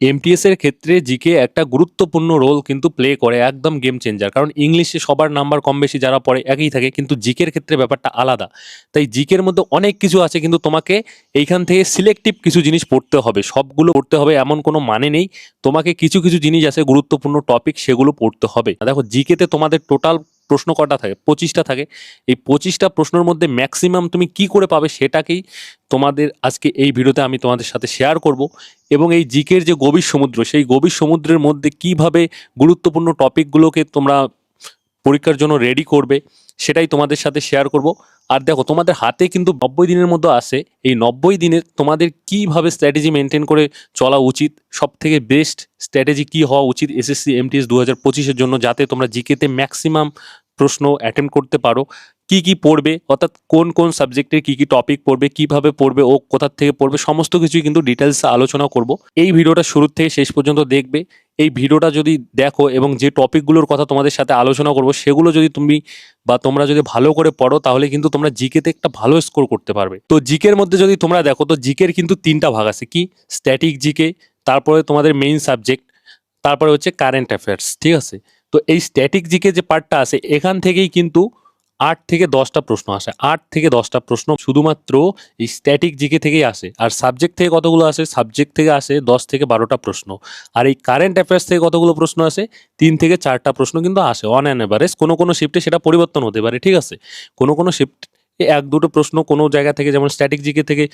MTS এর ক্ষেত্রে GK একটা গুরুত্বপূর্ণ রোল কিন্তু প্লে করে, একদম গেম চেঞ্জার কারণ ইংলিশে সবার নাম্বার কম বেশি যারা পড়ে একই থাকে, কিন্তু জিকের ক্ষেত্রে ব্যাপারটা আলাদা। তাই জিকের মধ্যে অনেক কিছু আছে, কিন্তু তোমাকে এইখান থেকে সিলেক্টিভ কিছু জিনিস পড়তে হবে। সবগুলো পড়তে হবে, এমন কোনো মানে নেই। তোমাকে কিছু কিছু জিনিস আছে গুরুত্বপূর্ণ টপিক সেগুলো পড়তে হবে। দেখো জিকেতে তোমাদের টোটাল প্রশ্ন কটা থাকে? পঁচিশটা থাকে। এই পঁচিশটা প্রশ্নের মধ্যে ম্যাক্সিমাম তুমি কি করে পাবে সেটাকেই তোমাদের আজকে এই ভিডিওতে আমি তোমাদের সাথে শেয়ার করব এবং এই জিকের যে গভীর সমুদ্র, সেই গভীর সমুদ্রের মধ্যে কীভাবে গুরুত্বপূর্ণ টপিকগুলোকে তোমরা পরীক্ষার জন্য রেডি করবে সেটাই তোমাদের সাথে শেয়ার করব। আর দেখো, তোমাদের হাতে কিন্তু নব্বই দিনের মধ্যে আসে এই নব্বই দিনে তোমাদের কীভাবে স্ট্র্যাটেজি মেনটেন করে চলা উচিত? সব থেকে বেস্ট স্ট্র্যাটেজি কী হওয়া উচিত? এসএসসি এমটিএস দু হাজার পঁচিশের জন্য, যাতে তোমরা জিকেতে ম্যাক্সিমাম প্রশ্ন অ্যাটেম্প করতে পারো। কি কি পড়বে, অর্থাৎ কোন কোন সাবজেক্টের কি কি টপিক পড়বে, কীভাবে পড়বে, ও কোথার থেকে পড়বে, সমস্ত কিছুই কিন্তু ডিটেলসে আলোচনা করব। এই ভিডিওটা শুরু থেকে শেষ পর্যন্ত দেখবে। এই ভিডিওটা যদি দেখো এবং যে টপিকগুলোর কথা তোমাদের সাথে আলোচনা করব, সেগুলো যদি তুমি বা তোমরা যদি ভালো করে পড়ো, তাহলে কিন্তু তোমরা জিকেতে একটা ভালো স্কোর করতে পারবে। তো জিকের মধ্যে যদি তোমরা দেখো, তো জিকের কিন্তু তিনটা ভাগ আছে। কি? স্ট্যাটিক জিকে তারপরে তোমাদের মেইন সাবজেক্ট তারপরে হচ্ছে কারেন্ট অ্যাফেয়ার্স ঠিক আছে? তো এই স্ট্যাটিক জিকে যে পার্টটা আছে, এখান থেকেই কিন্তু আট থেকে দশটা প্রশ্ন আসে। আট থেকে দশটা প্রশ্ন শুধুমাত্র এই স্ট্যাটিক জিকে থেকেই আসে। আর সাবজেক্ট থেকে কতগুলো আসে? সাবজেক্ট থেকে আসে দশ থেকে বারোটা প্রশ্ন। আর এই কারেন্ট অ্যাফেয়ার্স থেকে কতগুলো প্রশ্ন আসে? তিন থেকে চারটা প্রশ্ন কিন্তু আসে। অন অ্যান এভারেজ কোনো কোনো শিফটে সেটা পরিবর্তন হতে পারে, ঠিক আছে? কোনো কোনো শিফট এক দুটো প্রশ্ন কোনো জায়গা থেকে, যেমন স্ট্যাটিক জিকে থেকে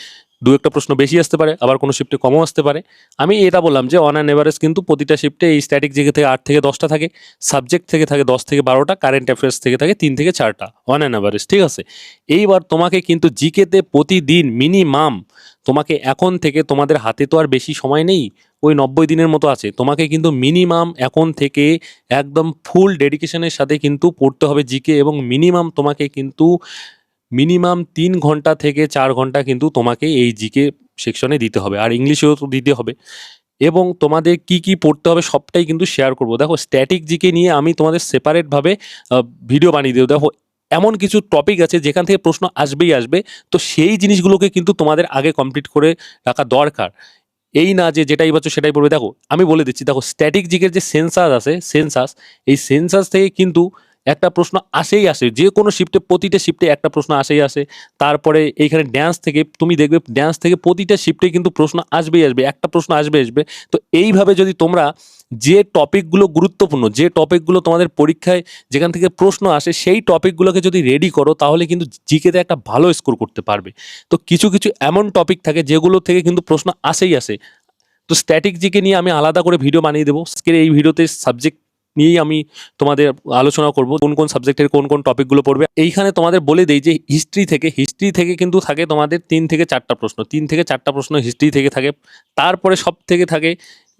দু একটা প্রশ্ন বেশি আসতে পারে, আবার কোনো শিফটে কমও আসতে পারে। আমি এটা বললাম যে অন অ্যান এভারেজ কিন্তু প্রতিটা শিফটে এই স্ট্যাটিক জিকে থেকে আট থেকে দশটা থাকে সাবজেক্ট থেকে থাকে দশ থেকে বারোটা কারেন্ট অ্যাফেয়ার্স থেকে থাকে তিন থেকে চারটা অন অ্যান এভারেজ ঠিক আছে? এইবার তোমাকে কিন্তু জিকেতে প্রতিদিন মিনিমাম তোমাকে এখন থেকে তোমাদের হাতে তো আর বেশি সময় নেই, ওই নব্বই দিনের মতো আছে, তোমাকে কিন্তু মিনিমাম এখন থেকে একদম ফুল ডেডিকেশনের সাথে কিন্তু পড়তে হবে জিকে এবং মিনিমাম তোমাকে কিন্তু মিনিমাম তিন ঘণ্টা থেকে চার ঘণ্টা কিন্তু তোমাকে এই জিকে সেকশনে দিতে হবে, আর ইংলিশেও তো দিতে হবে। এবং তোমাদের কি কি পড়তে হবে সবটাই কিন্তু শেয়ার করব। দেখো স্ট্যাটিক জিকে নিয়ে আমি তোমাদের সেপারেটভাবে ভিডিও বানিয়ে দেবো। দেখো, এমন কিছু টপিক আছে যেখান থেকে প্রশ্ন আসবেই আসবে। তো সেই জিনিসগুলোকে কিন্তু তোমাদের আগে কমপ্লিট করে রাখা দরকার। এই না যে যেটাই পাচ্ছ সেটাই পড়বে। দেখো, আমি বলে দিচ্ছি, দেখো স্ট্যাটিক জিকের যে সেন্সাস আছে সেন্সাস এই সেন্সাস থেকে কিন্তু একটা প্রশ্ন আসেই আসে। যে কোনো শিফটে প্রতিটা শিফটে একটা প্রশ্ন আসেই আসে। তারপরে এইখানে ড্যান্স থেকে তুমি দেখবে ড্যান্স থেকে প্রতিটা শিফটে কিন্তু প্রশ্ন আসবেই আসবে, একটা প্রশ্ন আসবে আসবে। তো এইভাবে যদি তোমরা যে টপিকগুলো গুরুত্বপূর্ণ, যে টপিকগুলো তোমাদের পরীক্ষায় যেখান থেকে প্রশ্ন আসে, সেই টপিকগুলোকে যদি রেডি করো, তাহলে কিন্তু জিকেতে একটা ভালো স্কোর করতে পারবে। তো কিছু কিছু এমন টপিক থাকে যেগুলো থেকে কিন্তু প্রশ্ন আসেই আসে। তো স্ট্যাটিক জিকে নিয়ে আমি আলাদা করে ভিডিও বানিয়ে দেবো। আজকের এই ভিডিওতে সাবজেক্ট নিয়েই আমি তোমাদের আলোচনা করব, কোন কোন সাবজেক্টের কোন কোন টপিকগুলো পড়বে। এইখানে তোমাদের বলে দেই যে হিস্ট্রি থেকে হিস্ট্রি থেকে কিন্তু থাকে তোমাদের তিন থেকে চারটা প্রশ্ন। তিন থেকে চারটা প্রশ্ন হিস্ট্রি থেকে থাকে। তারপরে সব থেকে থাকে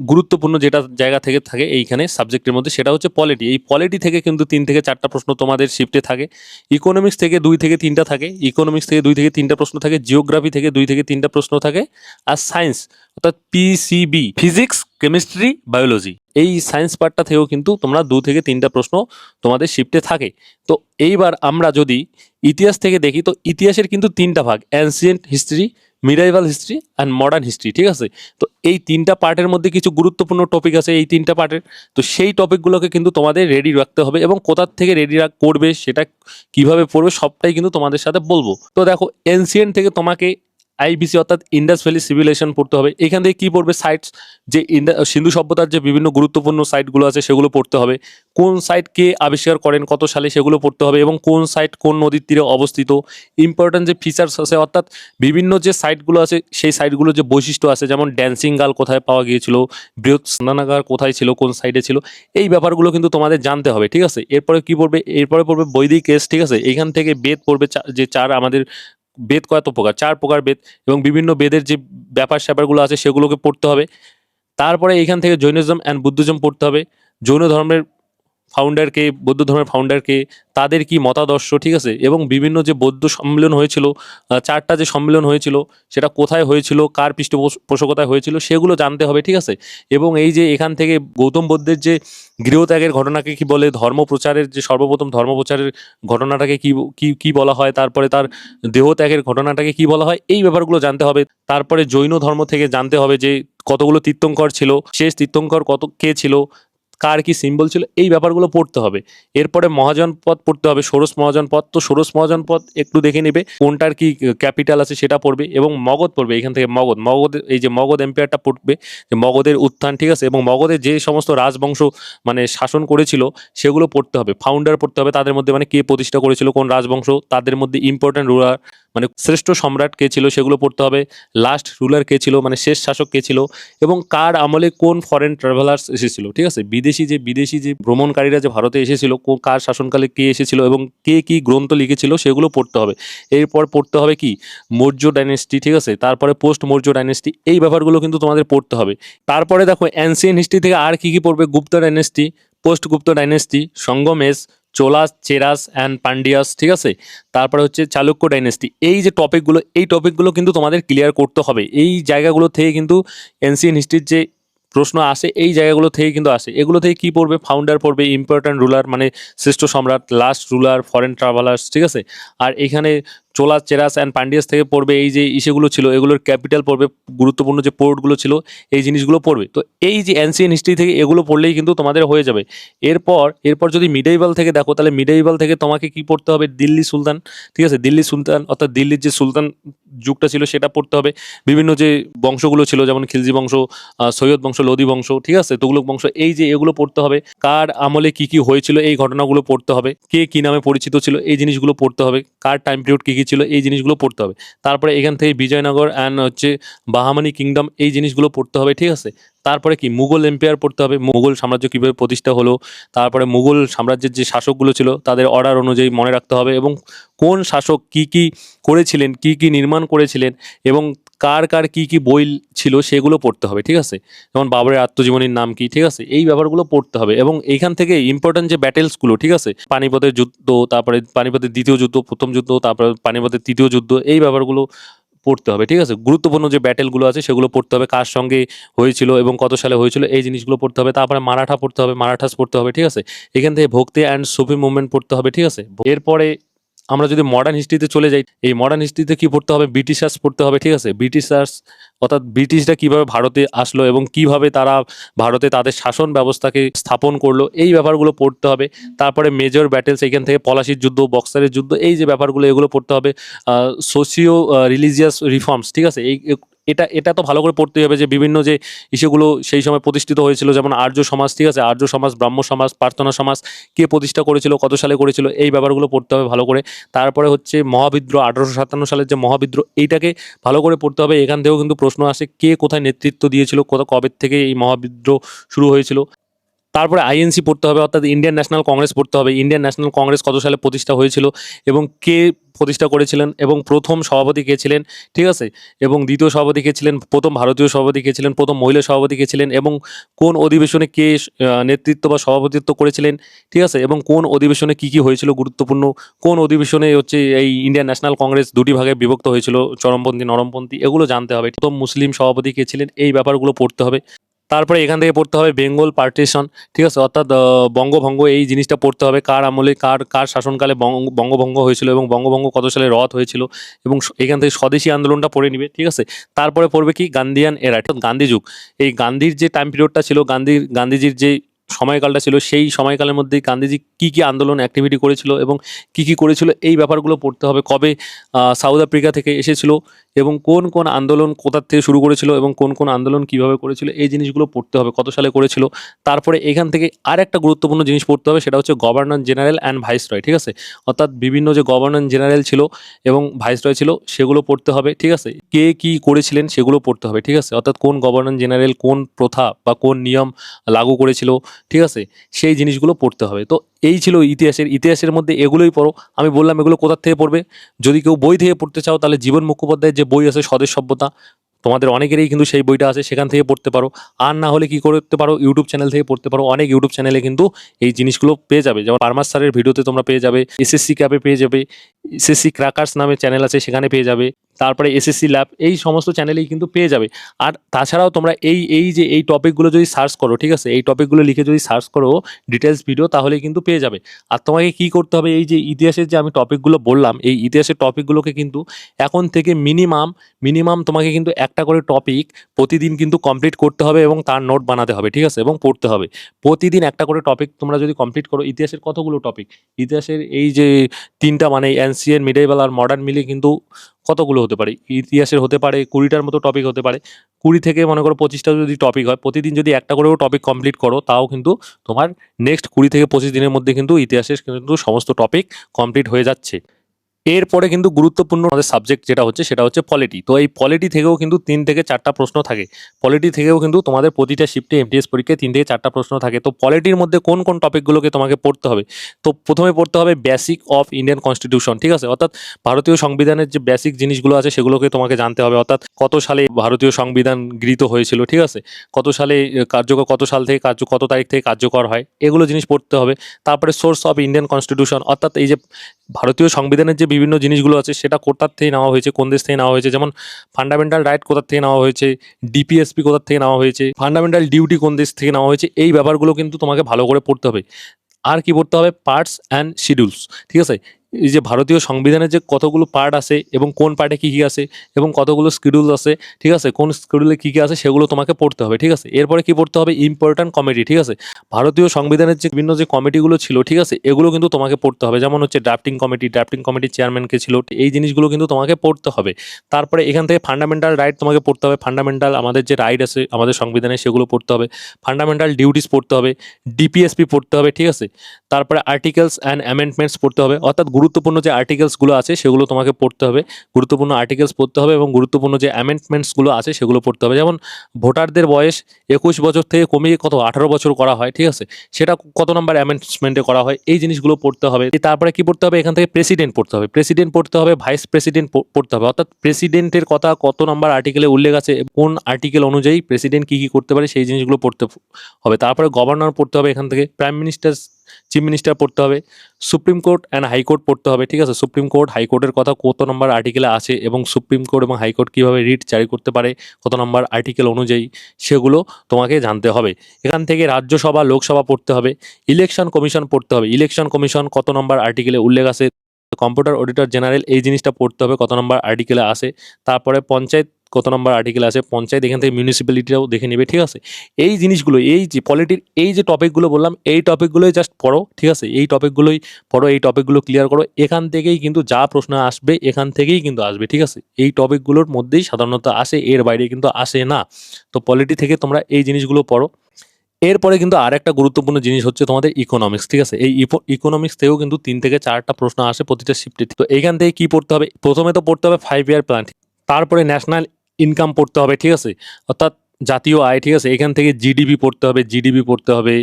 গুরুত্বপূর্ণ যেটা জায়গা থেকে থাকে এইখানে সাবজেক্টের মধ্যে, সেটা হচ্ছে পলিটি এই পলিটি থেকে কিন্তু তিন থেকে চারটা প্রশ্ন তোমাদের শিফটে থাকে। ইকোনমিক্স থেকে দুই থেকে তিনটা থাকে। ইকোনমিক্স থেকে দুই থেকে তিনটা প্রশ্ন থাকে। জিওগ্রাফি থেকে দুই থেকে তিনটা প্রশ্ন থাকে। আর সায়েন্স অর্থাৎ পিসিবি ফিজিক্স কেমিস্ট্রি বায়োলজি এই সায়েন্স পার্টটা থেকেও কিন্তু তোমরা দু থেকে তিনটা প্রশ্ন তোমাদের শিফটে থাকে। তো এইবার আমরা যদি ইতিহাস থেকে দেখি, তো ইতিহাসের কিন্তু তিনটা ভাগ ancient history medieval history and modern history ঠিক আছে? তো এই তিনটা পার্টের মধ্যে কিছু গুরুত্বপূর্ণ টপিক আছে এই তিনটা পার্টের। তো সেই টপিকগুলোকে কিন্তু তোমাদের রেডি রাখতে হবে এবং কোথার থেকে রেডি রাখ করবে, সেটা কীভাবে পড়বে, সবটাই কিন্তু তোমাদের সাথে বলব। তো দেখো এনসিয়েন্ট থেকে তোমাকে আইবিসি অর্থাৎ ইন্ডাস ভ্যালি সিভিলাইজেশন পড়তে হবে। এখান থেকে কী পড়বে? সাইটস যে ইন্ডা সিন্ধু সভ্যতার যে বিভিন্ন গুরুত্বপূর্ণ সাইটগুলো আছে, সেগুলো পড়তে হবে। কোন সাইট কে আবিষ্কার করেন, কত সালে সেগুলো পড়তে হবে এবং কোন সাইট কোন নদীর তীরে অবস্থিত? ইম্পর্ট্যান্ট যে ফিচার্স আছে, অর্থাৎ বিভিন্ন যে সাইটগুলো আছে, সেই সাইটগুলো যে বৈশিষ্ট্য আছে, যেমন ড্যান্সিং গার্ল কোথায় পাওয়া গিয়েছিল, বৃহৎ স্নানাগার কোথায় ছিল, কোন সাইডে ছিল, এই ব্যাপারগুলো কিন্তু তোমাদের জানতে হবে, ঠিক আছে? এরপরে কি পড়বে? এরপরে পড়বে বৈদিক এস, ঠিক আছে? এখান থেকে বেদ পড়বে যে চার আমাদের বেদ কত প্রকার? চার প্রকার বেদ এবং বিভিন্ন বেদের যে ব্যাপার স্যাপারগুলো আছে সেগুলোকে পড়তে হবে। তারপরে এখান থেকে জৈনিজম অ্যান্ড বুদ্ধিজম পড়তে হবে। জৈন ধর্মের ফাউন্ডারকে বৌদ্ধ ধর্মের ফাউন্ডারকে তাদের কি মতাদর্শ, ঠিক আছে? এবং বিভিন্ন যে বৌদ্ধ সম্মেলন হয়েছিল চারটা যে সম্মেলন হয়েছিল, সেটা কোথায় হয়েছিল, কার পৃষ্ঠপোষকতায় হয়েছিল, সেগুলো জানতে হবে, ঠিক আছে? এবং এই যে এখান থেকে গৌতম বুদ্ধের যে গৃহত্যাগের ঘটনাকে কি বলে ধর্ম প্রচারের যে সর্বপ্রথম ধর্ম প্রচারের ঘটনাটাকে কি কি কি বলা হয়, তারপরে তার দেহত্যাগের ঘটনাটাকে কি বলা হয়, এই ব্যাপারগুলো জানতে হবে। তারপরে জৈন ধর্ম থেকে জানতে হবে যে কতগুলো তীর্থঙ্কর ছিল, শেষ তীর্থঙ্কর কত, কে ছিল কার কি সিম্বল ছিল, এই ব্যাপারগুলো পড়তে হবে। এরপরে মহাজন পদ পড়তে হবে, ষোড়শ মহাজন পদ। তো ষোড়শ মহাজন পদ একটু দেখে নেবে, কোনটার কি ক্যাপিটাল আছে সেটা পড়বে এবং মগধ পড়বে এখান থেকে মগধ। মগধ, এই যে মগধ এম্পায়ারটা পড়বে, যে মগধের উত্থান, ঠিক আছে? এবং মগধের যে সমস্ত রাজবংশ মানে শাসন করেছিল, সেগুলো পড়তে হবে। ফাউন্ডার পড়তে হবে, তাদের মধ্যে মানে কে প্রতিষ্ঠা করেছিল, কোন রাজবংশ? তাদের মধ্যে ইম্পর্টেন্ট রুলার মানে শ্রেষ্ঠ সম্রাট কে ছিল, সেগুলো পড়তে হবে। লাস্ট রুলার কে ছিল মানে শেষ শাসক কে ছিল, এবং কার আমলে কোন ফরেন ট্রাভেলার্স এসেছিল, ঠিক আছে? বিদেশি যে, বিদেশি যে ভ্রমণকারীরা যে ভারতে এসেছিল কার শাসনকালে কে এসেছিল এবং কে কি গ্রন্থ লিখেছিল, সেগুলো পড়তে হবে। এরপর পড়তে হবে কি? মৌর্য ডাইনেস্টি, ঠিক আছে? তারপরে পোস্ট মৌর্য ডাইনেস্টি, এই ব্যাপারগুলো কিন্তু তোমাদের পড়তে হবে। তারপরে দেখো অ্যানসিয়েন্ট হিস্ট্রি থেকে আর কি কি পড়বে? Gupta dynasty, post Gupta dynasty, সঙ্গমেশ, Cholas, Cheras and Pandyas, ঠিক আছে? তারপরে হচ্ছে চালুক্য ডাইনেস্টি। এই যে টপিকগুলো এই টপিকগুলো কিন্তু তোমাদের ক্লিয়ার করতে হবে। এই জায়গাগুলো থেকে কিন্তু এনসিএন হিস্ট্রির যে প্রশ্ন আসে, এই জায়গাগুলো থেকে কিন্তু আসে। এগুলো থেকে কি পড়বে? ফাউন্ডার পড়বে ইম্পর্ট্যান্ট রুলার মানে শ্রেষ্ঠ সম্রাট লাস্ট রুলার ফরেন ট্রাভেলার্স ঠিক আছে? আর এখানে চোলা, চেরাস অ্যান্ড পান্ডিয়াস থেকে পড়বে এই যে ইসেগুলো ছিল, এগুলোর ক্যাপিটাল পড়বে, গুরুত্বপূর্ণ যে পোর্টগুলো ছিল, এই জিনিসগুলো পড়বে। তো এই যে অ্যান্সিয়েন্ট হিস্ট্রি থেকে এগুলো পড়লেই কিন্তু তোমাদের হয়ে যাবে। এরপর এরপর যদি মিডেইবাল থেকে দেখো, তাহলে মিডেইবাল থেকে তোমাকে কি পড়তে হবে? দিল্লি সুলতান, ঠিক আছে? দিল্লি সুলতান, অর্থাৎ দিল্লির যে সুলতান যুগটা ছিল, সেটা পড়তে হবে। বিভিন্ন যে বংশগুলো ছিল, যেমন খিলজি বংশ সৈয়দ বংশ, লোদি বংশ, ঠিক আছে? তুগলক বংশ, এই যে এগুলো পড়তে হবে। কার আমলে কি কি হয়েছিল, এই ঘটনাগুলো পড়তে হবে। কে কি নামে পরিচিত ছিল, এই জিনিসগুলো পড়তে হবে। কার টাইম পিরিয়ড কী কি ছিল এই জিনিসগুলো পড়তে হবে। তারপরে এখান থেকে বিজয়নগর অ্যান্ড হচ্ছে বাহামানি কিংডম এই জিনিসগুলো পড়তে হবে, ঠিক আছে? তারপরে কি? মুঘল এম্পায়ার পড়তে হবে। মুঘল সাম্রাজ্য কীভাবে প্রতিষ্ঠা হলো? তারপরে মুঘল সাম্রাজ্যের যে শাসকগুলো ছিল, তাদের অর্ডার অনুযায়ী মনে রাখতে হবে এবং কোন শাসক কি কি করেছিলেন, কি কি নির্মাণ করেছিলেন এবং কার কার কি কি বই ছিল সেগুলো পড়তে হবে, ঠিক আছে? যেমন বাবরের আত্মজীবনীর নাম কি, ঠিক আছে? এই ব্যাপারগুলো পড়তে হবে এবং এইখান থেকে ইম্পর্টেন্ট যে ব্যাটেলসগুলো ঠিক আছে? পানিপথের যুদ্ধ, তারপরে পানিপথের দ্বিতীয় যুদ্ধ, প্রথম যুদ্ধ, তারপরে পানিপথের তৃতীয় যুদ্ধ, এই ব্যাপারগুলো পড়তে হবে, ঠিক আছে? গুরুত্বপূর্ণ যে ব্যাটেলগুলো আছে সেগুলো পড়তে হবে, কার সঙ্গে হয়েছিল এবং কত সালে হয়েছিল, এই জিনিসগুলো পড়তে হবে। তারপরে মারাঠা পড়তে হবে, মারাঠাস পড়তে হবে, ঠিক আছে? এখান থেকে ভক্তি অ্যান্ড সুফি মুভমেন্ট পড়তে হবে, ঠিক আছে? এরপরে আমরা যদি মডার্ন হিস্ট্রিতে চলে যাই, এই মডার্ন হিস্ট্রিতে কি পড়তে হবে? ব্রিটিশার্স পড়তে হবে, ঠিক আছে? ব্রিটিশার্স অর্থাৎ ব্রিটিশরা কীভাবে ভারতে আসলো এবং কীভাবে তারা ভারতে তাদের শাসন ব্যবস্থাকে স্থাপন করল, এই ব্যাপারগুলো পড়তে হবে। তারপরে মেজর ব্যাটেলস এখান থেকে পলাশির যুদ্ধ, বক্সারের যুদ্ধ, এই যে ব্যাপারগুলো, এগুলো পড়তে হবে। সোশিও রিলিজিয়াস রিফর্মস ঠিক আছে? এই এটা এটা তো ভালো করে পড়তেই হবে যে বিভিন্ন যে ইস্যুগুলো সেই সময় প্রতিষ্ঠিত হয়েছিল, যেমন আর্য সমাজ, ঠিক আছে? আর্য সমাজ, ব্রাহ্ম সমাজ, প্রার্থনা সমাজ, কে প্রতিষ্ঠা করেছিল, কত সালে করেছিল, এই ব্যাপারগুলো পড়তে হবে ভালো করে। তারপরে হচ্ছে মহাবিদ্রোহ, আঠারোশো সাতান্ন সালের যে মহাবিদ্রোহ, এইটাকে ভালো করে পড়তে হবে। এখান থেকেও কিন্তু প্রশ্ন আসে, কে কোথায় নেতৃত্ব দিয়েছিল কোথাও কবে থেকে এই মহাবিদ্রোহ শুরু হয়েছিল। তারপরে আইএনসি পড়তে হবে, অর্থাৎ ইন্ডিয়ান ন্যাশনাল কংগ্রেস পড়তে হবে। ইন্ডিয়ান ন্যাশনাল কংগ্রেস কত সালে প্রতিষ্ঠা হয়েছিল এবং কে প্রতিষ্ঠা করেছিলেন এবং প্রথম সভাপতি কে ছিলেন, ঠিক আছে? এবং দ্বিতীয় সভাপতি কে ছিলেন, প্রথম ভারতীয় সভাপতি কে ছিলেন, প্রথম মহিলা সভাপতি কে ছিলেন এবং কোন অধিবেশনে কে নেতৃত্ব বা সভাপতিত্ব করেছিলেন, ঠিক আছে? এবং কোন অধিবেশনে কি কি হয়েছিল গুরুত্বপূর্ণ, কোন অধিবেশনে হচ্ছে এই ইন্ডিয়ান ন্যাশনাল কংগ্রেস দুটি ভাগে বিভক্ত হয়েছিল, চরমপন্থী, নরমপন্থী, এগুলো জানতে হবে। প্রথম মুসলিম সভাপতি কে ছিলেন, এই ব্যাপারগুলো পড়তে হবে। তারপরে এখান থেকে পড়তে হবে বেঙ্গল পার্টিশন, ঠিক আছে? অর্থাৎ বঙ্গভঙ্গ, এই জিনিসটা পড়তে হবে। কার আমলে, কার কার শাসনকালে বঙ্গভঙ্গ হয়েছিল এবং বঙ্গভঙ্গ কত সালে রথ হয়েছিল এবং এখান থেকে স্বদেশী আন্দোলনটা পড়ে নিবে, ঠিক আছে? তারপরে পড়বে কি? গান্ধিয়ান এরা গান্ধী যুগ। এই গান্ধীর যে টাইম পিরিয়ডটা ছিল গান্ধীর গান্ধীজির যে সময়কালটা ছিল, সেই সময়কালের মধ্যে গান্ধীজি কি কি আন্দোলন অ্যাক্টিভিটি করেছিল এবং কি কি করেছিল, এই ব্যাপারগুলো পড়তে হবে। কবে সাউথ আফ্রিকা থেকে এসেছিল এবং কোন কোন আন্দোলন কোথার থেকে শুরু করেছিল এবং কোন কোন আন্দোলন কীভাবে করেছিল, এই জিনিসগুলো পড়তে হবে, কত সালে করেছিল। তারপরে এখান থেকে আর একটা গুরুত্বপূর্ণ জিনিস পড়তে হবে, সেটা হচ্ছে গভর্নর জেনারেল অ্যান্ড ভাইসরয় ঠিক আছে? অর্থাৎ বিভিন্ন যে গভর্নর জেনারেল ছিল এবং ভাইসরয় ছিল, সেগুলো পড়তে হবে, ঠিক আছে? কে কি করেছিলেন সেগুলো পড়তে হবে, ঠিক আছে? অর্থাৎ কোন গভর্নর জেনারেল কোন প্রথা বা কোন নিয়ম লাগু করেছিল, ঠিক আছে? সেই জিনিসগুলো পড়তে হবে। তো এই ছিল ইতিহাসের ইতিহাসের মধ্যে এগুলোই পড়ো। আমি বললাম এগুলো কোথার থেকে পড়বে? যদি কেউ বই থেকে পড়তে চাও, তাহলে জীবন মুখোপাধ্যায়ের যে বই আছে, স্বদেশ সভ্যতা, তোমাদের অনেকেরই কিন্তু সেই বইটা আছে, সেখান থেকে পড়তে পারো। আর না হলে কি করতে পারো? ইউটিউব চ্যানেল থেকে পড়তে পারো। অনেক ইউটিউব চ্যানেলে কিন্তু এই জিনিসগুলো পেয়ে যাবে। যেমন পারমাস স্যারের ভিডিওতে তোমরা পেয়ে যাবে এসএসসি ক্যাপে পেয়ে যাবে এসএসসি ক্র্যাকার্স নামে চ্যানেল আছে, সেখানে পেয়ে যাবে। তারপরে এসএসসি ল্যাব এই সমস্ত চ্যানেলেই কিন্তু পেয়ে যাবে। আর তাছাড়াও তোমরা এই এই যে, এই টপিকগুলো যদি সার্চ করো, ঠিক আছে? এই টপিকগুলো লিখে যদি সার্চ করো ডিটেলস ভিডিও তাহলে কিন্তু পেয়ে যাবে। আর তোমাকে কি করতে হবে? এই যে, ইতিহাসের যে আমি টপিকগুলো বললাম, এই ইতিহাসের টপিকগুলোকে কিন্তু এখন থেকে মিনিমাম মিনিমাম তোমাকে কিন্তু একটা করে টপিক প্রতিদিন কিন্তু কমপ্লিট করতে হবে এবং তার নোট বানাতে হবে, ঠিক আছে? এবং পড়তে হবে। প্রতিদিন একটা করে টপিক তোমরা যদি কমপ্লিট করো, ইতিহাসের কতগুলো টপিক ইতিহাসের এই যে তিনটা মানে অ্যান্সিয়েন্ট মিডেবল আর মডার্ন মিলে কিন্তু কতগুলো হতে পারে? ইতিহাসের হতে পারে, কুড়িটার মতো টপিক হতে পারে। কুড়ি থেকে মনে করো পঁচিশটা যদি টপিক হয়, প্রতিদিন যদি একটা করেও টপিক কমপ্লিট করো, তাও কিন্তু তোমার নেক্সট কুড়ি থেকে পঁচিশ দিনের মধ্যে কিন্তু ইতিহাসের কিন্তু সমস্ত টপিক কমপ্লিট হয়ে যাচ্ছে। এরপরে কিন্তু গুরুত্বপূর্ণ আমাদের সাবজেক্ট যেটা হচ্ছে সেটা হচ্ছে পলিটি তো এই পলিটি থেকেও কিন্তু তিন থেকে চারটা প্রশ্ন থাকে। পলিটি থেকেও কিন্তু তোমাদের প্রতিটা শিফটে এমটিএস পরীক্ষায় তিন থেকে চারটা প্রশ্ন থাকে। তো পলিটির মধ্যে কোন কোন টপিকগুলোকে তোমাকে পড়তে হবে? তো প্রথমে পড়তে হবে বেসিক অফ ইন্ডিয়ান কনস্টিটিউশন ঠিক আছে? অর্থাৎ ভারতীয় সংবিধানের যে বেসিক জিনিসগুলো আছে সেগুলোকে তোমাকে জানতে হবে। অর্থাৎ কত সালে ভারতীয় সংবিধান গৃহীত হয়েছিল, ঠিক আছে? কত সালে কার্যকর, কত সাল থেকে কার্য, কত তারিখ থেকে কার্যকর হয়? এগুলো জিনিস পড়তে হবে। তারপরে সোর্স অফ ইন্ডিয়ান কনস্টিটিউশন অর্থাৎ এই যে ভারতীয় সংবিধানের যে বিভিন্ন জিনিসগুলো আছে, সেটা কোথার থেকে নেওয়া হয়েছে, কোন দেশ থেকে নেওয়া হয়েছে? যেমন ফান্ডামেন্টাল রাইট কোথার থেকে নেওয়া হয়েছে ডিপিএসপি কোথার থেকে নেওয়া হয়েছে ফান্ডামেন্টাল ডিউটি কোন দেশ থেকে নেওয়া হয়েছে, এই ব্যাপারগুলো কিন্তু তোমাকে ভালো করে পড়তে হবে। আর কি পড়তে হবে? পার্টস অ্যান্ড শিডিউলস ঠিক আছে? এই যে ভারতীয় সংবিধানের যে কতগুলো পার্ট আছে এবং কোন পার্টে কী কী আছে এবং কতগুলো শিডিউল আছে, ঠিক আছে? কোন শিডিউলে কী কী আছে সেগুলো তোমাকে পড়তে হবে, ঠিক আছে? এরপরে কি পড়তে হবে? ইম্পর্ট্যান্ট কমিটি ঠিক আছে? ভারতীয় সংবিধানের যে বিভিন্ন যে কমিটিগুলো ছিল, ঠিক আছে? এগুলো কিন্তু তোমাকে পড়তে হবে। যেমন হচ্ছে ড্রাফটিং কমিটি ড্রাফটিং কমিটির চেয়ারম্যানকে ছিল, এই জিনিসগুলো কিন্তু তোমাকে পড়তে হবে। তারপরে এখান থেকে ফান্ডামেন্টাল রাইট তোমাকে পড়তে হবে। ফান্ডামেন্টাল আমাদের যে রাইট আছে, আমাদের সংবিধানে সেগুলো পড়তে হবে। ফান্ডামেন্টাল ডিউটিস পড়তে হবে। ডিপিএসপি পড়তে হবে, ঠিক আছে? তারপরে আর্টিকেলস অ্যান্ড অ্যামেন্ডমেন্টস পড়তে হবে। অর্থাৎ গুরুত্বপূর্ণ যে আর্টিকেলসগুলো আছে সেগুলো তোমাকে পড়তে হবে। গুরুত্বপূর্ণ আর্টিকেলস পড়তে হবে এবং গুরুত্বপূর্ণ যে অ্যামেন্ডমেন্টসগুলো আছে সেগুলো পড়তে হবে। যেমন ভোটারদের বয়স একুশ বছর থেকে কমিয়ে কত? আঠারো বছর করা হয়, ঠিক আছে? সেটা কত নম্বর অ্যামেন্ডমেন্টে করা হয়? এই জিনিসগুলো পড়তে হবে। তারপরে কি পড়তে হবে? এখান থেকে প্রেসিডেন্ট পড়তে হবে। প্রেসিডেন্ট পড়তে হবে ভাইস প্রেসিডেন্ট পড়তে হবে। অর্থাৎ প্রেসিডেন্টের কথা কত নম্বর আর্টিকেলে উল্লেখ আছে? কোন আর্টিকেল অনুযায়ী প্রেসিডেন্ট কি কি করতে পারে? সেই জিনিসগুলো পড়তে হবে। তারপরে গভর্নর পড়তে হবে এখান থেকে। প্রাইম মিনিস্টার চিফ মিনিস্টার পড়তে হবে সুপ্রিম কোর্ট অ্যান্ড হাইকোর্ট পড়তে হবে, ঠিক আছে? সুপ্রিম কোর্ট হাইকোর্টের কথা কত নম্বর আর্টিকেলে আছে এবং সুপ্রিম কোর্ট এবং হাইকোর্ট কীভাবে রিট জারি করতে পারে, কত নম্বর আর্টিকেল অনুযায়ী সেগুলো তোমাকে জানতে হবে। এখান থেকে রাজ্যসভা, লোকসভা পড়তে হবে ইলেকশন কমিশন পড়তে হবে। ইলেকশন কমিশন কত নম্বর আর্টিকেলে উল্লেখ আছে? কম্পিউটার অডিটর জেনারেল এই জিনিসটা পড়তে হবে, কত নম্বর আর্টিকেলে আসে তারপরে পঞ্চায়েত কত নম্বর আর্টিকেল আছে, পঞ্চায়েত এখান থেকে মিউনিসিপ্যালিটিটাও দেখে নেবে, ঠিক আছে? এই জিনিসগুলো, এই যে পলিটির এই যে টপিকগুলো বললাম, এই টপিকগুলোই জাস্ট পড়ো, ঠিক আছে? এই টপিকগুলোই পড়ো, এই টপিকগুলো ক্লিয়ার করো, এখান থেকেই কিন্তু যা প্রশ্ন আসবে, এখান থেকেই কিন্তু আসবে, ঠিক আছে? এই টপিকগুলোর মধ্যেই সাধারণত আসে, এর বাইরে কিন্তু আসে না। তো পলিটি থেকে তোমরা এই জিনিসগুলো পড়ো। এরপরে কিন্তু আর একটা গুরুত্বপূর্ণ জিনিস হচ্ছে তোমাদের ইকোনমিক্স ঠিক আছে? এই ইকোনমিক্স থেকেও কিন্তু তিন থেকে চারটা প্রশ্ন আসে প্রতিটা শিফটে তো এইখান থেকে কি পড়তে হবে? প্রথমে তো পড়তে হবে ফাইভ ইয়ার প্ল্যান তারপরে ন্যাশনাল ইনকাম পড়তে হবে, ঠিক আছে? অর্থাৎ জাতীয় আয়, ঠিক আছে? এখান থেকে জিডিপি পড়তে হবে জিডিপি পড়তে হবে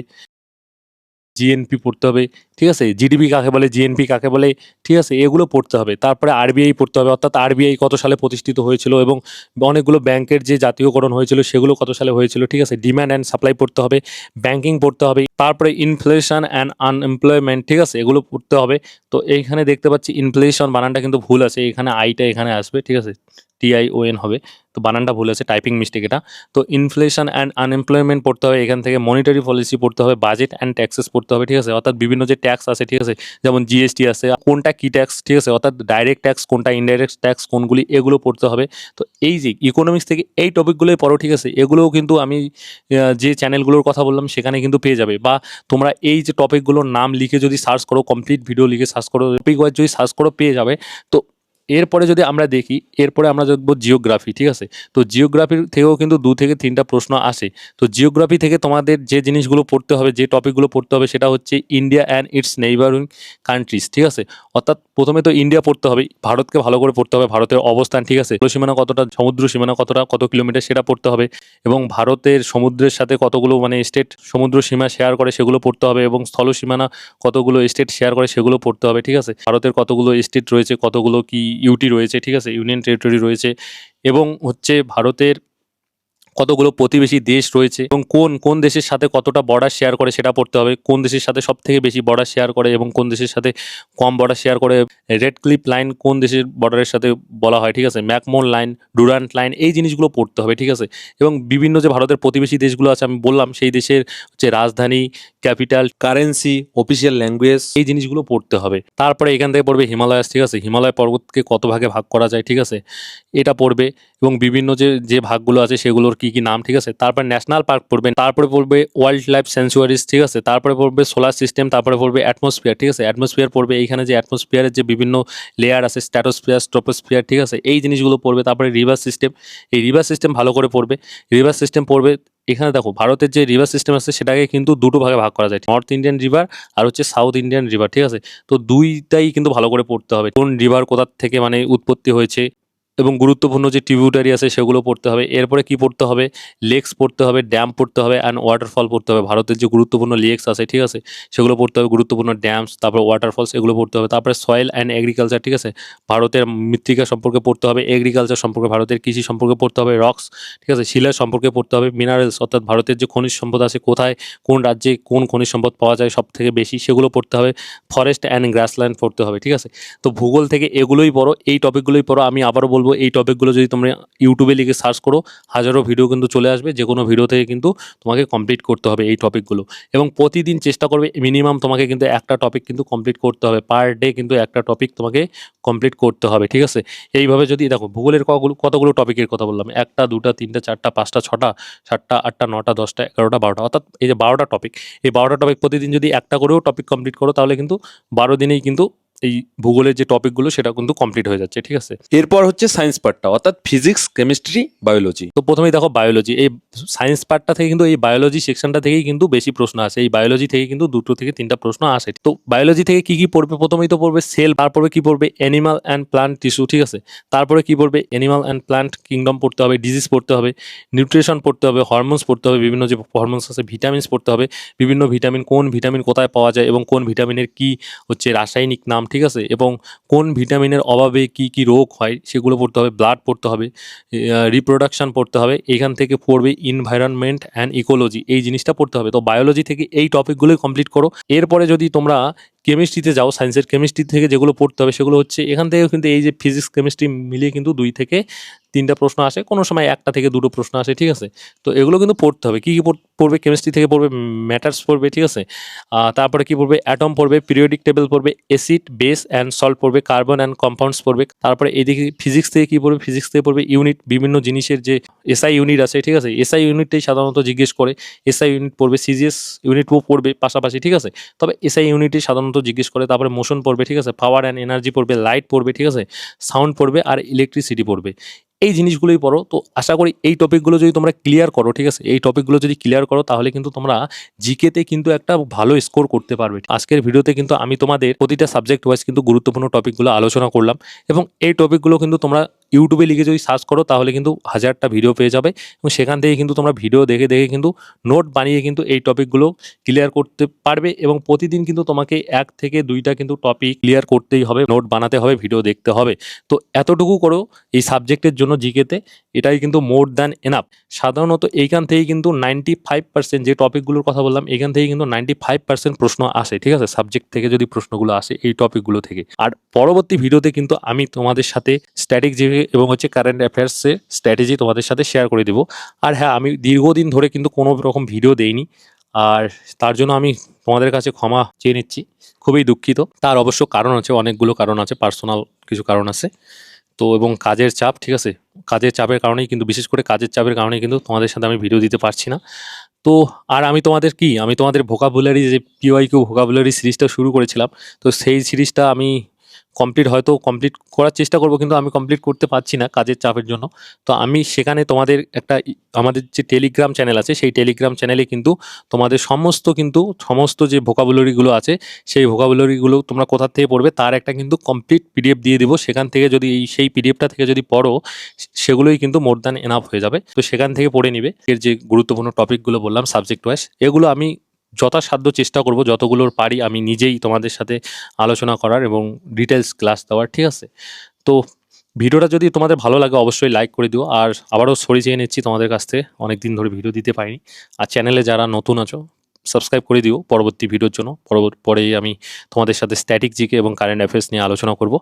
জিএনপি পড়তে হবে, ঠিক আছে? জিডিপি কাকে বলে? জিএনপি কাকে বলে? ঠিক আছে? এগুলো পড়তে হবে। তারপরে আরবিআই পড়তে হবে, অর্থাৎ আরবিআই কত সালে প্রতিষ্ঠিত হয়েছিল এবং অনেকগুলো ব্যাংকের যে জাতীয়করণ হয়েছিল, সেগুলো কত সালে হয়েছিল, ঠিক আছে? ডিম্যান্ড অ্যান্ড সাপ্লাই পড়তে হবে ব্যাংকিং পড়তে হবে, তারপরে ইনফ্লেশন অ্যান্ড আনএমপ্লয়মেন্ট ঠিক আছে? এগুলো পড়তে হবে। তো এইখানে দেখতে পাচ্ছি ইনফ্লেশন বানানটা কিন্তু ভুল আছে, এখানে আইটা এখানে আসবে, ঠিক আছে? টিআইওএন হবে। তো বানানটা ভুল আছে টাইপিং মিস্টেক এটা। তো ইনফ্লেশন অ্যান্ড আনএমপ্লয়মেন্ট পড়তে হবে, এখান থেকে মনিটারি পলিসি পড়তে হবে বাজেট অ্যান্ড ট্যাক্সেস পড়তে হবে, ঠিক আছে? অর্থাৎ বিভিন্ন যে ট্যাক্স আছে, ঠিক আছে? যেমন জিএসটি আছে, কোনটা কি ট্যাক্স ঠিক আছে? অর্থাৎ ডাইরেক্ট ট্যাক্স কোনটা ইনডাইরেক্ট ট্যাক্স কোনগুলি, এগুলো পড়তে হবে। তো এই যে ইকোনমিক্স থেকে এই টপিকগুলোই পড়ো, ঠিক আছে? এগুলোও কিন্তু আমি যে চ্যানেলগুলোর কথা বললাম, সেখানে কিন্তু পেয়ে যাবে। বা তোমরা এই যে টপিকগুলোর নাম লিখে যদি সার্চ করো কমপ্লিট ভিডিও লিখে সার্চ করো টপিক ওয়াইজ যদি সার্চ করো, পেয়ে যাবে। তো এরপরে যদি আমরা দেখি, এরপরে আমরা দেখব জিওগ্রাফি ঠিক আছে? তো জিওগ্রাফির থেকেও কিন্তু দু থেকে তিনটা প্রশ্ন আসে। তো জিওগ্রাফি থেকে তোমাদের যে জিনিসগুলো পড়তে হবে, যে টপিকগুলো পড়তে হবে, সেটা হচ্ছে India and its neighbouring countries ঠিক আছে? অর্থাৎ প্রথমে তো ইন্ডিয়া পড়তে হবে, ভারতকে ভালো করে পড়তে হবে, ভারতের অবস্থান, ঠিক আছে? সীমানা কতটা, সমুদ্র সীমানা কতটা, কত কিলোমিটার সেটা পড়তে হবে এবং ভারতের সমুদ্রের সাথে কতগুলো মানে স্টেট সমুদ্র সীমা শেয়ার করে সেগুলো পড়তে হবে এবং স্থল সীমানা কতগুলো স্টেট শেয়ার করে সেগুলো পড়তে হবে, ঠিক আছে? ভারতের কতগুলো স্টেট রয়েছে, কতগুলো কি ইউটি রয়েছে ঠিক আছে? ইউনিয়ন টেরিটরি রয়েছে এবং হচ্ছে ভারতের কতগুলো প্রতিবেশী দেশ রয়েছে এবং কোন কোন দেশের সাথে কতটা বর্ডার শেয়ার করে সেটা পড়তে হবে, কোন দেশের সাথে সব থেকে বেশি বর্ডার শেয়ার করে এবং কোন দেশের সাথে কম বর্ডার শেয়ার করে রেড ক্লিপ লাইন কোন দেশের বর্ডারের সাথে বলা হয়, ঠিক আছে? ম্যাকমোন লাইন ডুরান্ট লাইন এই জিনিসগুলো পড়তে হবে, ঠিক আছে? এবং বিভিন্ন যে ভারতের প্রতিবেশী দেশগুলো আছে, আমি বললাম, সেই দেশের হচ্ছে রাজধানী ক্যাপিটাল কারেন্সি অফিসিয়াল ল্যাঙ্গুয়েজ এই জিনিসগুলো পড়তে হবে। তারপরে এখান থেকে পড়বে হিমালয়াস, ঠিক আছে? হিমালয় পর্বতকে কত ভাগে ভাগ করা যায়, ঠিক আছে? এটা পড়বে। এবং বিভিন্ন যে যে ভাগগুলো আছে সেগুলোর কি কি নাম, ঠিক আছে? তারপর ন্যাশনাল পার্ক পড়বে তারপরে পড়বে ওয়াইল্ড লাইফ স্যাংচুয়ারিজ ঠিক আছে? তারপরে পড়বে সোলার সিস্টেম তারপরে পড়বে অ্যাটমসফিয়ার ঠিক আছে? অ্যাটমসফিয়ার পড়বে এইখানে যে অ্যাটমসফিয়ারের যে বিভিন্ন লেয়ার আছে স্ট্যাটোস্ফিয়ার স্ট্রোপোস্ফিয়ার ঠিক আছে? এই জিনিসগুলো পড়বে, তারপরে রিভার সিস্টেম এই রিভার সিস্টেম ভালো করে পড়বে। রিভার সিস্টেম পড়বে, এখানে দেখো, ভারতের যে রিভার সিস্টেম আছে সেটাকে কিন্তু দুটো ভাগে ভাগ করা যায় নর্থ ইন্ডিয়ান রিভার আর হচ্ছে সাউথ ইন্ডিয়ান রিভার ঠিক আছে? তো দুইটাই কিন্তু ভালো করে পড়তে হবে। কোন রিভার কোথার থেকে মানে উৎপত্তি হয়েছে এবং গুরুত্বপূর্ণ যে ট্রিবিউটারি আছে সেগুলো পড়তে হবে। এরপরে কি পড়তে হবে? লেকস পড়তে হবে ড্যাম পড়তে হবে অ্যান্ড ওয়াটারফল পড়তে হবে। ভারতের যে গুরুত্বপূর্ণ লেকস আছে, ঠিক আছে? সেগুলো পড়তে হবে, গুরুত্বপূর্ণ ড্যামস তারপরে ওয়াটারফলস এগুলো পড়তে হবে। তারপরে সয়েল অ্যান্ড এগ্রিকালচার ঠিক আছে? ভারতের মৃত্তিকা সম্পর্কে পড়তে হবে এগ্রিকালচার সম্পর্কে, ভারতের কৃষি সম্পর্কে পড়তে হবে রক্স ঠিক আছে? শিলা সম্পর্কে পড়তে হবে মিনারেলস অর্থাৎ ভারতের যে খনিজ সম্পদ আছে, কোথায়, কোন রাজ্যে কোন খনিজ সম্পদ পাওয়া যায় সব থেকে বেশি, সেগুলো পড়তে হবে। ফরেস্ট অ্যান্ড গ্রাসল্যান্ড পড়তে হবে, ঠিক আছে? তো ভূগোল থেকে এগুলোই পড়ো, এই টপিকগুলোই পড়ো। আমি আবারও বলব এই টপিকগুলো যদি তোমরা ইউটিউবে লিখে সার্চ করো, হাজারো ভিডিও কিন্তু চলে আসবে, যে কোনো ভিডিও থেকে কিন্তু তোমাকে কমপ্লিট করতে হবে এই টপিকগুলো এবং প্রতিদিন চেষ্টা করবে মিনিমাম তোমাকে কিন্তু একটা টপিক কিন্তু কমপ্লিট করতে হবে পার ডে কিন্তু একটা টপিক তোমাকে কমপ্লিট করতে হবে, ঠিক আছে? এইভাবে যদি, দেখো, ভূগোলের কগুলো, কতগুলো টপিকের কথা বললাম, একটা, দুটা, তিনটা, চারটা, পাঁচটা, ছটা, সাতটা, আটটা, নটা, দশটা, এগারোটা, বারোটা, অর্থাৎ এই যে বারোটা টপিক এই বারোটা টপিক প্রতিদিন যদি একটা করেও টপিক কমপ্লিট করো, তাহলে কিন্তু বারো দিনেই কিন্তু এই ভূগোলের যে টপিকগুলো সেটা কিন্তু কমপ্লিট হয়ে যাচ্ছে ঠিক আছে? এরপর হচ্ছে সায়েন্স পার্টটা অর্থাৎ ফিজিক্স কেমিস্ট্রি বায়োলজি তো প্রথমেই দেখো বায়োলজি এই সায়েন্স পার্টটা থেকে কিন্তু এই বায়োলজি সেকশনটা থেকেই কিন্তু বেশি প্রশ্ন আসে এই বায়োলজি থেকে কিন্তু দুটো থেকে তিনটা প্রশ্ন আসে। তো বায়োলজি থেকে কি কি পড়বে? প্রথমেই তো পড়বে সেল তারপরে কি পড়বে? অ্যানিমাল অ্যান্ড প্লান্ট টিস্যু ঠিক আছে? তারপরে কি পড়বে? অ্যানিমাল অ্যান্ড প্লান্ট কিংডম পড়তে হবে ডিজিজ পড়তে হবে নিউট্রিশন পড়তে হবে হরমোনস পড়তে হবে বিভিন্ন যে হরমোনস আছে ভিটামিনস পড়তে হবে বিভিন্ন ভিটামিন কোন ভিটামিন কোথায় পাওয়া যায় এবং কোন ভিটামিনের কি হচ্ছে রাসায়নিক নাম ঠিক আছে? এবং কোন ভিটামিনের অভাবে কি কি রোগ হয় সেগুলো পড়তে হবে ব্লাড পড়তে হবে রিপ্রোডাকশান পড়তে হবে, এখান থেকে পড়বে ইনভায়রনমেন্ট অ্যান্ড ইকোলজি এই জিনিসটা পড়তে হবে। তো বায়োলজি থেকে এই টপিকগুলোই কমপ্লিট করো। এরপরে যদি তোমরা কেমিস্ট্রিতে যাও সায়েন্সের কেমিস্ট্রি থেকে যেগুলো পড়তে হবে সেগুলো হচ্ছে, এখান থেকে কিন্তু এই যে ফিজিক্স কেমিস্ট্রি মিলিয়ে কিন্তু দুই থেকে তিনটা প্রশ্ন আসে, কোনো সময় একটা থেকে দুটো প্রশ্ন আসে, ঠিক আছে? তো এগুলো কিন্তু পড়তে হবে। কী কী পড়- পড়বে? কেমিস্ট্রি থেকে পড়বে ম্যাটার্স পড়বে, ঠিক আছে? তারপরে কি পড়বে? অ্যাটম পড়বে পিরিয়ডিক টেবিল পড়বে অ্যাসিড বেস অ্যান্ড সল্ট পড়বে কার্বন অ্যান্ড কম্পাউন্ডস পড়বে। তারপরে এদিকে ফিজিক্স থেকে কী পড়বে? ফিজিক্স থেকে পড়বে ইউনিট বিভিন্ন জিনিসের যে এসআই ইউনিট আছে, ঠিক আছে? এসআই ইউনিটটাই সাধারণত জিজ্ঞেস করে এসআই ইউনিট পড়বে সিজিএস ইউনিটও পড়বে পাশাপাশি, ঠিক আছে? তবে এসআই ইউনিটই সাধারণত জিজ্ঞেস করে, তারপরে মোশন পড়বে, ঠিক আছে? পাওয়ার অ্যান্ড এনার্জি পড়বে লাইট পড়বে, ঠিক আছে? সাউন্ড পড়বে, আর ইলেকট্রিসিটি পড়বে। এই জিনিসগুলোই পড়ো। তো আশা করি এই টপিকগুলো যদি তোমরা ক্লিয়ার করো, ঠিক আছে? এই টপিকগুলো যদি ক্লিয়ার করো, তাহলে কিন্তু তোমরা জিকেতে কিন্তু একটা ভালো স্কোর করতে পারবে। আজকের ভিডিওতে কিন্তু আমি তোমাদের প্রতিটা সাবজেক্ট ওয়াইজ কিন্তু গুরুত্বপূর্ণ টপিকগুলো আলোচনা করলাম এবং এই টপিকগুলো কিন্তু তোমরা ইউটিউবে লিখে যদি সার্চ করো, তাহলে কিন্তু হাজারটা ভিডিও পেয়ে যাবে এবং সেখান থেকে কিন্তু তোমরা ভিডিও দেখে দেখে কিন্তু নোট বানিয়ে কিন্তু এই টপিকগুলো ক্লিয়ার করতে পারবে এবং প্রতিদিন কিন্তু তোমাকে এক থেকে দুইটা কিন্তু টপিক ক্লিয়ার করতেই হবে নোট বানাতে হবে ভিডিও দেখতে হবে। তো এতটুকু করো এই সাবজেক্টের জন্য জিকেতে এটাই কিন্তু মোর দ্যান এনাফ সাধারণত এইখান থেকেই কিন্তু নাইনটি ফাইভ পার্সেন্ট যে টপিকগুলোর কথা বললাম এখান থেকে কিন্তু নাইনটি ফাইভ পার্সেন্ট প্রশ্ন আসে, ঠিক আছে? সাবজেক্ট থেকে যদি প্রশ্নগুলো আসে এই টপিকগুলো থেকে। আর পরবর্তী ভিডিওতে কিন্তু আমি তোমাদের সাথে স্ট্যাটিক স্ট্র্যাটেজি এবং হচ্ছে কারেন্ট অ্যাফেয়ার্সের স্ট্র্যাটেজি তোমাদের সাথে শেয়ার করে দেবো। আর হ্যাঁ আমি দীর্ঘদিন ধরে কিন্তু কোনো রকম ভিডিও দেইনি। আর তার জন্য আমি তোমাদের কাছে ক্ষমা চেয়ে নিচ্ছি। খুবই দুঃখিত। তার অবশ্য কারণ আছে, অনেকগুলো কারণ আছে পার্সোনাল কিছু কারণ আছে। তো এবং কাজের চাপ, ঠিক আছে? কাজের চাপের কারণেই কিন্তু, বিশেষ করে কাজের চাপের কারণেই কিন্তু তোমাদের সাথে আমি ভিডিও দিতে পারছি না। তো আর আমি তোমাদের কি? আমি তোমাদের ভোকাবুলারি যে পিওয়াই কিউ ভোকাবুলারি সিরিজটা শুরু করেছিলাম, তো সেই সিরিজটা আমি কমপ্লিট হয়তো কমপ্লিট করার চেষ্টা করব, কিন্তু আমি কমপ্লিট করতে পারছি না কাজের চাপের জন্য। তো আমি সেখানে তোমাদের একটা আমাদের যে টেলিগ্রাম চ্যানেল আছে, সেই টেলিগ্রাম চ্যানেলে কিন্তু তোমাদের সমস্ত কিন্তু, সমস্ত যে ভোকাবুলারিগুলো আছে, সেই ভোকাবুলারিগুলো তোমরা কোথা থেকে পড়বে, তার একটা কিন্তু কমপ্লিট পিডিএফ দিয়ে দিব। সেখান থেকে যদি এই, সেই পিডিএফটা থেকে যদি পড়ো সেগুলোই কিন্তু মোর দ্যান এনাফ হয়ে যাবে। তো সেখান থেকে পড়ে নিবে। এর যে গুরুত্বপূর্ণ টপিকগুলো বললাম সাবজেক্ট ওয়াইজ এগুলো আমি যথাসাধ্য চেষ্টা করব, যতগুলোর পারি আমি নিজেই তোমাদের সাথে আলোচনা করার এবং ডিটেলস ক্লাস দেওয়ার, ঠিক আছে? তো ভিডিওটা যদি তোমাদের ভালো লাগে অবশ্যই লাইক করে দিও, আর আবারও সরি চেয়ে নিচ্ছি তোমাদের কাছ থেকে অনেক দিন ধরে ভিডিও দিতে পারিনি। আর চ্যানেলে যারা নতুন আছো সাবস্ক্রাইব করে দিও পরবর্তী ভিডিওর জন্য পরে আমি তোমাদের সাথে স্ট্যাটিক জিকে এবং কারেন্ট অ্যাফেয়ার্স নিয়ে আলোচনা করব।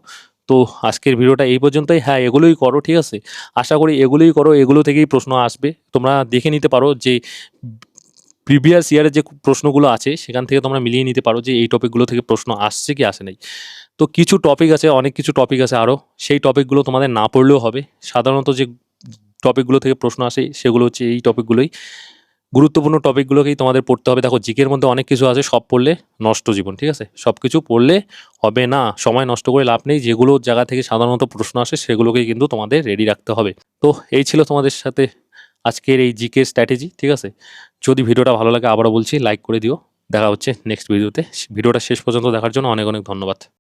তো আজকের ভিডিওটা এই পর্যন্তই হ্যাঁ এগুলোই করো, ঠিক আছে? আশা করি এগুলোই করো, এগুলো থেকেই প্রশ্ন আসবে। তোমরা দেখে নিতে পারো যে প্রিভিয়াস ইয়ারের যে প্রশ্নগুলো আছে, সেখান থেকে তোমরা মিলিয়ে নিতে পারো যে এই টপিকগুলো থেকে প্রশ্ন আসছে কি, আসে নাই। তো কিছু টপিক আছে, অনেক কিছু টপিক আছে আরও সেই টপিকগুলো তোমাদের না পড়লেও হবে। সাধারণত যে টপিকগুলো থেকে প্রশ্ন আসে, সেগুলো হচ্ছে এই টপিকগুলোই গুরুত্বপূর্ণ টপিকগুলোকেই তোমাদের পড়তে হবে। দেখো, জিকের মধ্যে অনেক কিছু আছে, সব পড়লে নষ্ট জীবন, ঠিক আছে? সব কিছু পড়লে হবে না, সময় নষ্ট করে লাভ নেই। যেগুলো জায়গা থেকে সাধারণত প্রশ্ন আসে, সেগুলোকেই কিন্তু তোমাদের রেডি রাখতে হবে। তো এই ছিল তোমাদের সাথে আজকের এই জিকে স্ট্র্যাটেজি ঠিক আছে? যদি ভিডিওটা ভালো লাগে আবারও বলছি লাইক করে দিও। দেখা হচ্ছে নেক্সট ভিডিওতে ভিডিওটা শেষ পর্যন্ত দেখার জন্য অনেক অনেক ধন্যবাদ।